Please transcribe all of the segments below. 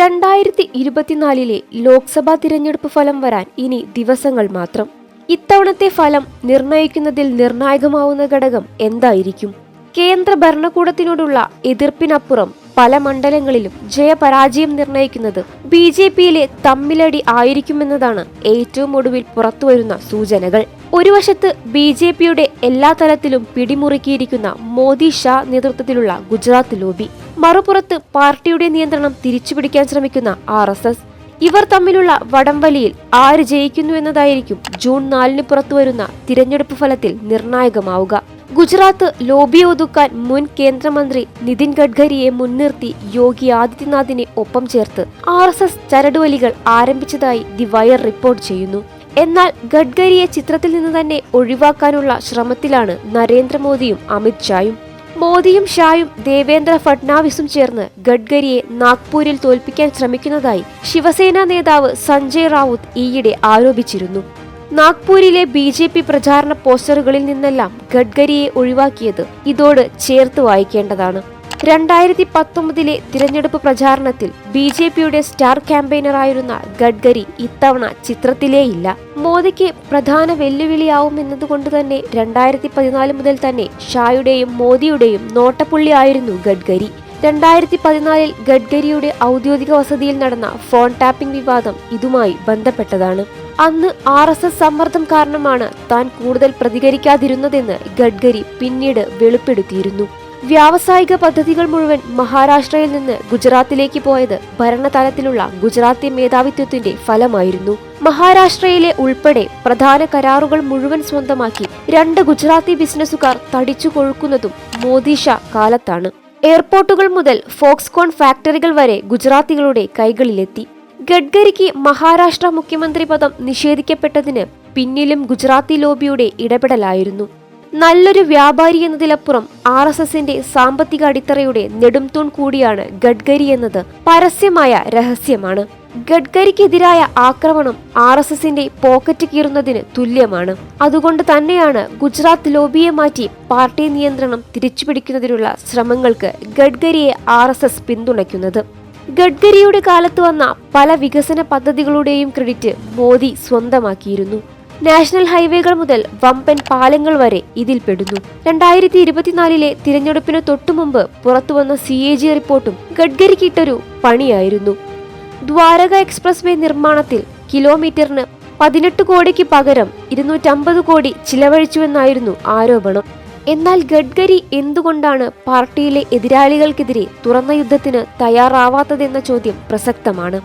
രണ്ടായിരത്തി ഇരുപത്തിനാലിലെ ലോക്സഭാ തിരഞ്ഞെടുപ്പ് ഫലം വരാൻ ഇനി ദിവസങ്ങൾ മാത്രം. ഇത്തവണത്തെ ഫലം നിർണയിക്കുന്നതിൽ നിർണായകമാവുന്ന ഘടകം എന്തായിരിക്കും? കേന്ദ്ര ഭരണകൂടത്തിനോടുള്ള എതിർപ്പിനപ്പുറം പല മണ്ഡലങ്ങളിലും ജയപരാജയം നിർണയിക്കുന്നത് ബി ജെ പിയിലെ തമ്മിലടി ആയിരിക്കുമെന്നതാണ് ഏറ്റവും ഒടുവിൽ പുറത്തുവരുന്ന സൂചനകൾ. ഒരു വശത്ത് ബി ജെ പിയുടെ എല്ലാ തലത്തിലും പിടിമുറുക്കിയിരിക്കുന്ന മോദി ഷാ നേതൃത്വത്തിലുള്ള ഗുജറാത്ത് ലോബി. മറുപുറത്ത് പാർട്ടിയുടെ നിയന്ത്രണം തിരിച്ചുപിടിക്കാൻ ശ്രമിക്കുന്ന ആർ എസ് എസ്. ഇവർ തമ്മിലുള്ള വടംവലിയിൽ ആര് ജയിക്കുന്നു എന്നതായിരിക്കും ജൂൺ നാലിന് പുറത്തുവരുന്ന തിരഞ്ഞെടുപ്പ് ഫലത്തിൽ നിർണായകമാവുക. ഗുജറാത്ത് ലോബി ഒതുക്കാൻ മുൻ കേന്ദ്രമന്ത്രി നിതിൻ ഗഡ്കരിയെ മുൻനിർത്തി യോഗി ആദിത്യനാഥിനെ ഒപ്പം ചേർത്ത് ആർ എസ് എസ് ചരടുവലികൾ ആരംഭിച്ചതായി ദി വയർ റിപ്പോർട്ട് ചെയ്യുന്നു. എന്നാൽ ഗഡ്കരിയെ ചിത്രത്തിൽ നിന്ന് തന്നെ ഒഴിവാക്കാനുള്ള ശ്രമത്തിലാണ് നരേന്ദ്രമോദിയും അമിത് ഷായും. മോദിയും ഷായും ദേവേന്ദ്ര ഫഡ്നാവിസും ചേർന്ന് ഗഡ്കരിയെ നാഗ്പൂരിൽ തോൽപ്പിക്കാൻ ശ്രമിക്കുന്നതായി ശിവസേന നേതാവ് സഞ്ജയ് റാവുത്ത് ഈയിടെ ആരോപിച്ചിരുന്നു. നാഗ്പൂരിലെ ബി ജെ പി പ്രചാരണ പോസ്റ്ററുകളിൽ നിന്നെല്ലാം ഗഡ്കരിയെ ഒഴിവാക്കിയത് ഇതോട് ചേർത്ത് വായിക്കേണ്ടതാണ്. രണ്ടായിരത്തി പത്തൊമ്പതിലെ തിരഞ്ഞെടുപ്പ് പ്രചാരണത്തിൽ ബി ജെ പിയുടെ സ്റ്റാർ ക്യാമ്പയിനറായിരുന്ന ഗഡ്കരി ഇത്തവണ ചിത്രത്തിലേയില്ല. മോദിക്ക് പ്രധാന വെല്ലുവിളിയാവും എന്നതുകൊണ്ട് തന്നെ രണ്ടായിരത്തി പതിനാല് മുതൽ തന്നെ ഷായുടെയും മോദിയുടെയും നോട്ടപ്പുള്ളിയായിരുന്നു ഗഡ്കരി. രണ്ടായിരത്തി പതിനാലിൽ ഗഡ്കരിയുടെ ഔദ്യോഗിക വസതിയിൽ നടന്ന ഫോൺ ടാപ്പിംഗ് വിവാദം ഇതുമായി ബന്ധപ്പെട്ടതാണ്. അന്ന് ആർ എസ് എസ് സമ്മർദ്ദം കാരണമാണ് താൻ കൂടുതൽ പ്രതികരിക്കാതിരുന്നതെന്ന് ഗഡ്കരി പിന്നീട് വെളിപ്പെടുത്തിയിരുന്നു. വ്യാവസായിക പദ്ധതികൾ മുഴുവൻ മഹാരാഷ്ട്രയിൽ നിന്ന് ഗുജറാത്തിലേക്ക് പോയത് ഭരണതലത്തിലുള്ള ഗുജറാത്തി മേധാവിത്വത്തിന്റെ ഫലമായിരുന്നു. മഹാരാഷ്ട്രയിലെ ഉൾപ്പെടെ പ്രധാന കരാറുകൾ മുഴുവൻ സ്വന്തമാക്കി രണ്ട് ഗുജറാത്തി ബിസിനസ്സുകാർ തടിച്ചു കൊഴുക്കുന്നതും മോദി ഷാ കാലത്താണ്. എയർപോർട്ടുകൾ മുതൽ ഫോക്സ്കോൺ ഫാക്ടറികൾ വരെ ഗുജറാത്തികളുടെ കൈകളിലെത്തി. ഗഡ്കരിക്ക് മഹാരാഷ്ട്ര മുഖ്യമന്ത്രി പദം നിഷേധിക്കപ്പെട്ടതിന് പിന്നിലും ഗുജറാത്തി ലോബിയുടെ ഇടപെടലായിരുന്നു. നല്ലൊരു വ്യാപാരി എന്നതിലപ്പുറം ആർ എസ് എസിന്റെ സാമ്പത്തിക അടിത്തറയുടെ നെടുംതൂൺ കൂടിയാണ് ഗഡ്കരി എന്നത്. പരസ്യമായ രഹസ്യമാണ്. ഗഡ്കരിക്കെതിരായ ആക്രമണം ആർ എസ് എസിന്റെ പോക്കറ്റ് കീറുന്നതിന് തുല്യമാണ്. അതുകൊണ്ട് തന്നെയാണ് ഗുജറാത്ത് ലോബിയെ മാറ്റി പാർട്ടി നിയന്ത്രണം തിരിച്ചുപിടിക്കുന്നതിനുള്ള ശ്രമങ്ങൾക്ക് ഗഡ്കരിയെ ആർ എസ് എസ് പിന്തുണയ്ക്കുന്നത്. ഗഡ്കരിയുടെ കാലത്ത് വന്ന പല വികസന പദ്ധതികളുടെയും ക്രെഡിറ്റ് മോദി സ്വന്തമാക്കിയിരുന്നു. നാഷണൽ ഹൈവേകൾ മുതൽ വമ്പൻ പാലങ്ങൾ വരെ ഇതിൽ പെടുന്നു. രണ്ടായിരത്തി ഇരുപത്തിനാലിലെ തിരഞ്ഞെടുപ്പിന് തൊട്ടുമുമ്പ് പുറത്തുവന്ന സി എ ജി റിപ്പോർട്ടും ഗഡ്കരിക്കിട്ടൊരു പണിയായിരുന്നു. ദ്വാരക എക്സ്പ്രസ് വേ നിർമ്മാണത്തിൽ കിലോമീറ്ററിന് പതിനെട്ട് കോടിക്ക് പകരം ഇരുന്നൂറ്റമ്പത് കോടി ചിലവഴിച്ചുവെന്നായിരുന്നു ആരോപണം. എന്നാൽ ഗഡ്കരി എന്തുകൊണ്ടാണ് പാർട്ടിയിലെ എതിരാളികൾക്കെതിരെ തുറന്ന യുദ്ധത്തിന് തയ്യാറാവാത്തതെന്ന ചോദ്യം പ്രസക്തമാണ്.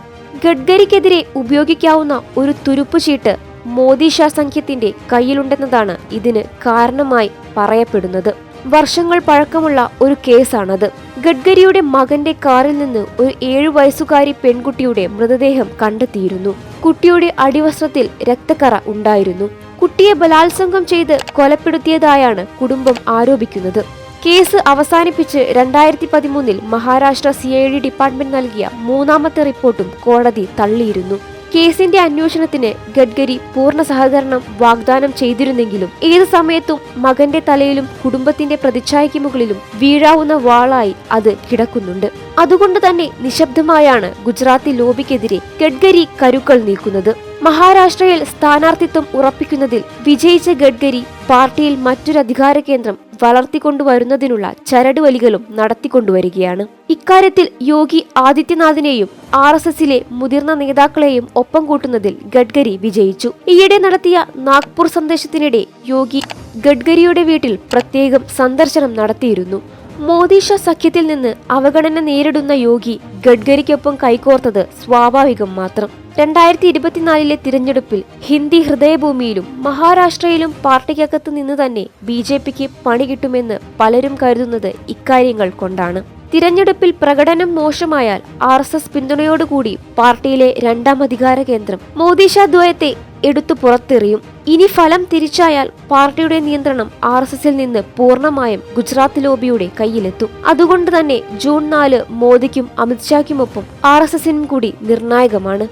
ഗഡ്കരിക്കെതിരെ ഉപയോഗിക്കാവുന്ന ഒരു തുരുപ്പുചീട്ട് മോദി ഷാ സംഖ്യത്തിന്റെ കയ്യിലുണ്ടെന്നതാണ് ഇതിന് കാരണമായി പറയപ്പെടുന്നത്. വർഷങ്ങൾ പഴക്കമുള്ള ഒരു കേസാണത്. ഗഡ്കരിയുടെ മകന്റെ കാറിൽ നിന്ന് ഒരു ഏഴു വയസ്സുകാരി പെൺകുട്ടിയുടെ മൃതദേഹം കണ്ടെത്തിയിരുന്നു. കുട്ടിയുടെ അടിവസ്ത്രത്തിൽ രക്തക്കറ ഉണ്ടായിരുന്നു. കുട്ടിയെ ബലാത്സംഗം ചെയ്ത് കൊലപ്പെടുത്തിയതായാണ് കുടുംബം ആരോപിക്കുന്നത്. കേസ് അവസാനിപ്പിച്ച് രണ്ടായിരത്തി പതിമൂന്നിൽ Maharashtra C I D department നൽകിയ മൂന്നാമത്തെ റിപ്പോർട്ടും കോടതി തള്ളിയിരുന്നു. കേസിന്റെ അന്വേഷണത്തിന് ഗഡ്കരി പൂർണ സഹകരണം വാഗ്ദാനം ചെയ്തിരുന്നെങ്കിലും ഏത് സമയത്തും മകന്റെ തലയിലും കുടുംബത്തിന്റെ പ്രതിച്ഛായയ്ക്ക് മുകളിലും വീഴാവുന്ന വാളായി അത് കിടക്കുന്നുണ്ട്. അതുകൊണ്ട് തന്നെ നിശബ്ദമായാണ് ഗുജറാത്തി ലോബിക്കെതിരെ ഗഡ്കരി കരുക്കൾ നീക്കുന്നത്. മഹാരാഷ്ട്രയിൽ സ്ഥാനാർത്ഥിത്വം ഉറപ്പിക്കുന്നതിൽ വിജയിച്ച ഗഡ്കരി പാർട്ടിയിൽ മറ്റൊരു അധികാര കേന്ദ്രം വളർത്തിക്കൊണ്ടുവരുന്നതിനുള്ള ചരടുവലികളും നടത്തിക്കൊണ്ടുവരികയാണ്. ഇക്കാര്യത്തിൽ യോഗി ആദിത്യനാഥിനെയും ആർ എസ് എസിലെ മുതിർന്ന നേതാക്കളെയും ഒപ്പം കൂട്ടുന്നതിൽ ഗഡ്കരി വിജയിച്ചു. ഈയിടെ നടത്തിയ നാഗ്പൂർ സന്ദേശത്തിനിടെ യോഗി ഗഡ്കരിയുടെ വീട്ടിൽ പ്രത്യേകം സന്ദർശനം നടത്തിയിരുന്നു. മോദി ഷാ സഖ്യത്തിൽ നിന്ന് അവഗണന നേരിടുന്ന യോഗി ഗഡ്കരിക്കൊപ്പം കൈകോർത്തത് സ്വാഭാവികം മാത്രം. രണ്ടായിരത്തി ഇരുപത്തിനാലിലെ തിരഞ്ഞെടുപ്പിൽ ഹിന്ദി ഹൃദയഭൂമിയിലും മഹാരാഷ്ട്രയിലും പാർട്ടിക്കകത്ത് നിന്ന് തന്നെ ബി ജെ പിക്ക് പണി കിട്ടുമെന്ന് പലരും കരുതുന്നത് ഇക്കാര്യങ്ങൾ കൊണ്ടാണ്. തിരഞ്ഞെടുപ്പിൽ പ്രകടനം മോശമായാൽ ആർ എസ് എസ് പിന്തുണയോടുകൂടി പാർട്ടിയിലെ രണ്ടാം അധികാര കേന്ദ്രം മോദിഷ ദ്വയത്തെ എടുത്തു പുറത്തെറിയും. ഇനി ഫലം തിരിച്ചായാൽ പാർട്ടിയുടെ നിയന്ത്രണം ആർ എസ് എസിൽ നിന്ന് പൂർണമായും ഗുജറാത്ത് ലോബിയുടെ കയ്യിലെത്തും. അതുകൊണ്ട് തന്നെ ജൂൺ നാല് മോദിക്കും അമിത്ഷായ്ക്കുമൊപ്പം ആർ എസ് എസിനും കൂടി നിർണായകമാണ്.